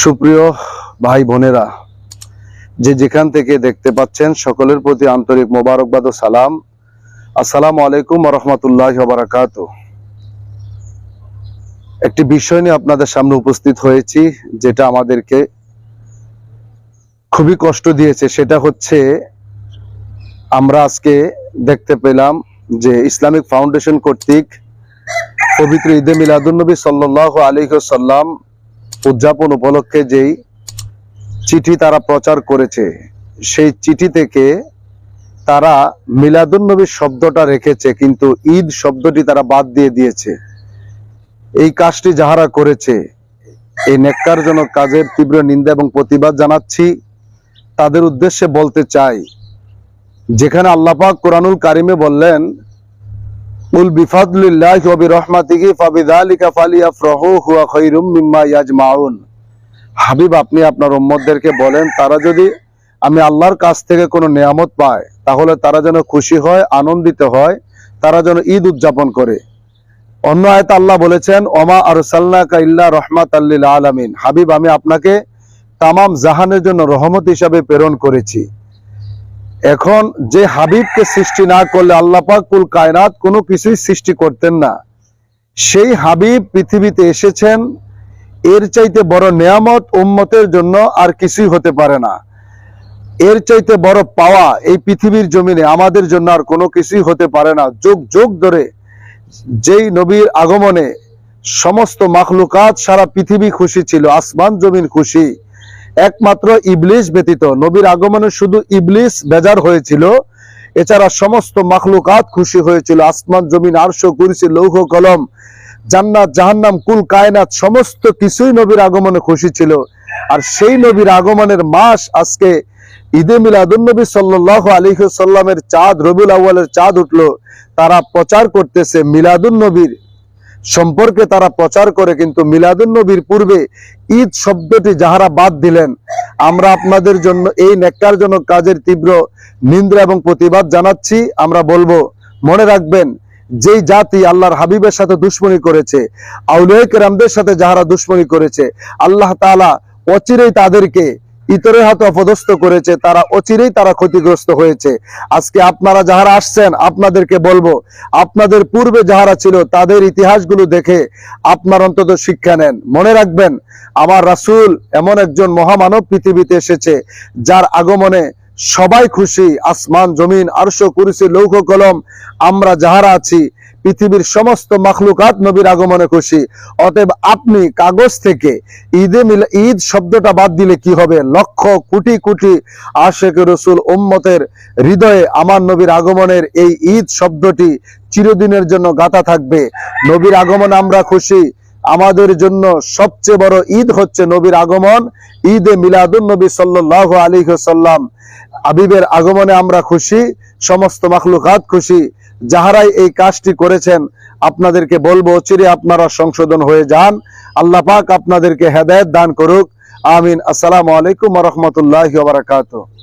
সুপ্রিয় ভাই বোনেরা, যে যেখান থেকে দেখতে পাচ্ছেন, সকলের প্রতি আন্তরিক মোবারকবাদ ও সালাম। আসসালাম আলাইকুম ওয়া রাহমাতুল্লাহি একটি বিষয় নিয়ে আপনাদের সামনে উপস্থিত হয়েছি, যেটা আমাদেরকে খুবই কষ্ট দিয়েছে। সেটা হচ্ছে, আমরা আজকে দেখতে পেলাম যে ইসলামিক ফাউন্ডেশন কর্তৃক পবিত্র ঈদে মিলাদুন্নবী সাল্লাহ আলী সাল্লাম উদযাপন উপলক্ষে যেই চিঠি তারা প্রচার করেছে, সেই চিঠি থেকে তারা মিলাদুন্নবী শব্দটা রেখেছে, কিন্তু ঈদ শব্দটি তারা বাদ দিয়ে দিয়েছে। এই কাজটি যাহারা করেছে, এই নেককারজনক কাজের তীব্র নিন্দা এবং প্রতিবাদ জানাচ্ছি। তাদের উদ্দেশ্যে বলতে চাই, যেখানে আল্লাপাক কোরআনুল কারিমে বললেন, উল বিফাদুল্লাহ হুয়া মিম্মা হাবিব, আপনি আপনার বলেন, তারা যদি আমি আল্লাহর কাছ থেকে কোনো তাহলে তারা যেন খুশি হয়, আনন্দিত হয়, তারা যেন ঈদ উদযাপন করে। অন্য আয়ত আল্লাহ বলেছেন, ওমা আর ইল্লা রহমাত আল্লিল আলামিন। হাবিব, আমি আপনাকে তামাম জাহানের জন্য রহমত হিসাবে প্রেরণ করেছি। এখন যে হাবিবকে সৃষ্টি না করলে আল্লাহ পাক কুল কায়নাত কোনো কিছুই সৃষ্টি করতেন না। সেই হাবিব পৃথিবীতে এসেছেন, এর চাইতে বড় নেয়ামত উম্মতের জন্য আর কিছুই হতে পারে না। এর চাইতে বড় পাওয়া এই পৃথিবীর জমিনে আমাদের জন্য আর কোনো কিছুই হতে পারে না। যুগ যুগ ধরে যেই নবীর আগমনে সমস্ত মাখলুকাত সারা পৃথিবী খুশি ছিল, আসমান জমিন খুশি। একমাত্র ইবলিস ব্যতীত নবীর আগমনে শুধু ইবলিস বেজার হয়েছিল, এছাড়া সমস্ত মাখলুকাত খুশি হয়েছিল, আসমান জমিন, আরশ, কুরসি, লৌহ, কলম, জান্নাত, জাহান্নাম, কুল, কায়নাত, সমস্ত কিছুই নবীর আগমনে খুশি ছিল। আর সেই নবীর আগমনের মাস আজকে ঈদে মিলাদুন্নবী সাল্লাহ আলী সাল্লামের চাঁদ, রবিউল আউ্বালের চাঁদ উঠল। তারা প্রচার করতেছে মিলাদুন নবীর। সম্পর্কে তারা প্রচার করে কিন্তু মিলাদুন নবীর পূর্বে ঈদ শব্দটি যাহারা বাদ দিলেন। আমরা আপনাদের জন্য এই নেককারজনক কাজের তীব্র নিন্দ্রা এবং প্রতিবাদ জানাচ্ছি। আমরা বলব, মনে রাখবেন, যেই জাতি আল্লাহর হাবিবের সাথে দুশ্মনী করেছে আউলিয়া কেরামদের সাথে যাহারা দুশ্মনী করেছে, আল্লাহ তাআলা অচিরেই তাদেরকে ইতরের হাতে অপদস্থ করেছে, তারা অচিরেই তারা ক্ষতিগ্রস্ত হয়েছে। আজকে আপনারা যাহারা আসছেন, আপনাদেরকে বলব, আপনাদের পূর্বে যাহারা ছিল, তাদের ইতিহাসগুলো দেখে আপনার অন্তত শিক্ষা নেন। মনে রাখবেন, আমার রাসূল এমন একজন মহামানব পৃথিবীতে এসেছে, যার আগমনে সবাই খুশি, আসমান, জমিন, আরশ, কুরসি, লৌহ, কলম, আমরা যাহারা আছি পৃথিবীর সমস্ত মাখলুকাত নবীর আগমনে খুশি। অতএব আপনি কাগজ থেকে ঈদে মিলে ঈদ শব্দটা বাদ দিলে কি হবে? লক্ষ কোটি কোটি আশেক রসুল উম্মতের হৃদয়ে আমার নবীর আগমনের এই ঈদ শব্দটি চিরদিনের জন্য গাথা থাকবে। নবীর আগমনে আমরা খুশি। আমাদের জন্য সবচেয়ে বড় ঈদ হচ্ছে নবীর আগমন। ঈদে মিলাদুন নবী সাল্লাহ আলী সাল্লাম আবিবের আগমনে আমরা খুশি। সমস্ত মাখলুকাত খুশি। যাহারাই এই কাজটি করেছেন, আপনাদেরকে বলব, চিরে আপনারা সংশোধন হয়ে যান। আল্লাহ পাক আপনাদেরকে হেদায়ত দান করুক। আমিন। আসসালামু আলাইকুম রহমতুল্লাহ বারাকাতুহ।